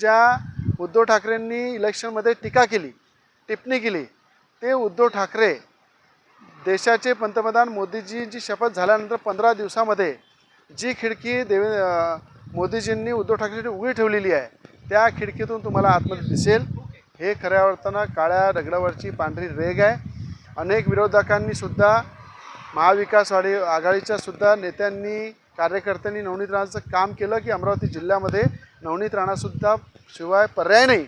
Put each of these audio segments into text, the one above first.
ज्या उद्धव ठाकरेंनी इलेक्शनमध्ये टीका केली टिप्पणी केली ते उद्धव ठाकरे देशाचे पंतप्रधान मोदीजींची शपथ झाल्यानंतर पंधरा दिवसामध्ये जी खिडकी देवे मोदीजींनी उद्धव ठाकरेंची उघडी ठेवलेली आहे त्या खिडकीतून तुम्हाला आतमध्ये दिसेल. हे खऱ्या अर्थानं काळ्या दगडावरची पांढरी रेग आहे. अनेक विरोधकांनीसुद्धा महाविकासवाडी महाविकास आघाडीच्या सुद्धा नेत्यांनी कार्यकर्त्यांनी नवनीत राणाचं काम केलं की अमरावती जिल्ह्यामध्ये नवनीत राणासुद्धा शिवाय पर्याय नाही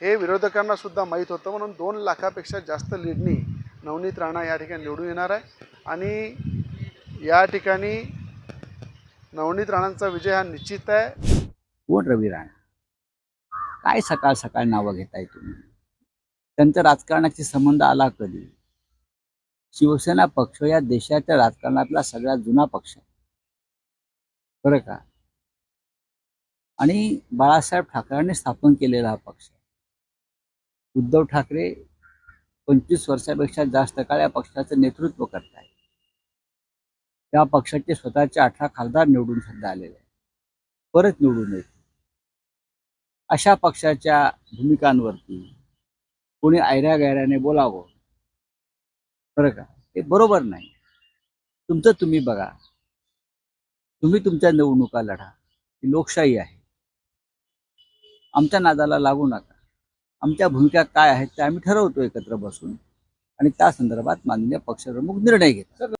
हे विरोधकांनासुद्धा माहीत होतं. म्हणून दोन लाखापेक्षा जास्त लीडनी नवनीत राणा या ठिकाणी निवडून येणार आहे. आणि या ठिकाणी नवनीत राणांचा विजय हा निश्चित आहे. कोण रवी राणा? काय सकाळ सकाळ नावं घेताय तुम्ही? त्यांचा राजकारणाशी संबंध आला कधी? शिवसेना पक्ष या देशाच्या राजकारणातला सगळ्यात जुना पक्ष आहे. बरं का? आणि बाळासाहेब ठाकरेंनी स्थापन केलेला हा पक्ष. उद्धव ठाकरे पंचवीस वर्षापेक्षा जास्त काळ या पक्षाचं नेतृत्व करत आहे त्या पक्षाचे स्वतःचे अठरा खासदार निवडून सध्या आलेले आहेत. परत निवडून येत अशा पक्षाच्या भूमिकांवरती कोणी ऐऱ्या गैऱ्याने बोलावं? बरं का? ते बरोबर नाही. तुमचं तुम्ही बघा. तुम्ही तुमच्या निवडणुका लढा. ही लोकशाही आहे. आमच्या नादाला लागू नका. आमच्या भूमिका काय आहेत त्या आम्ही ठरवतो एकत्र बसून. आणि त्या संदर्भात माननीय पक्षप्रमुख निर्णय घेतात.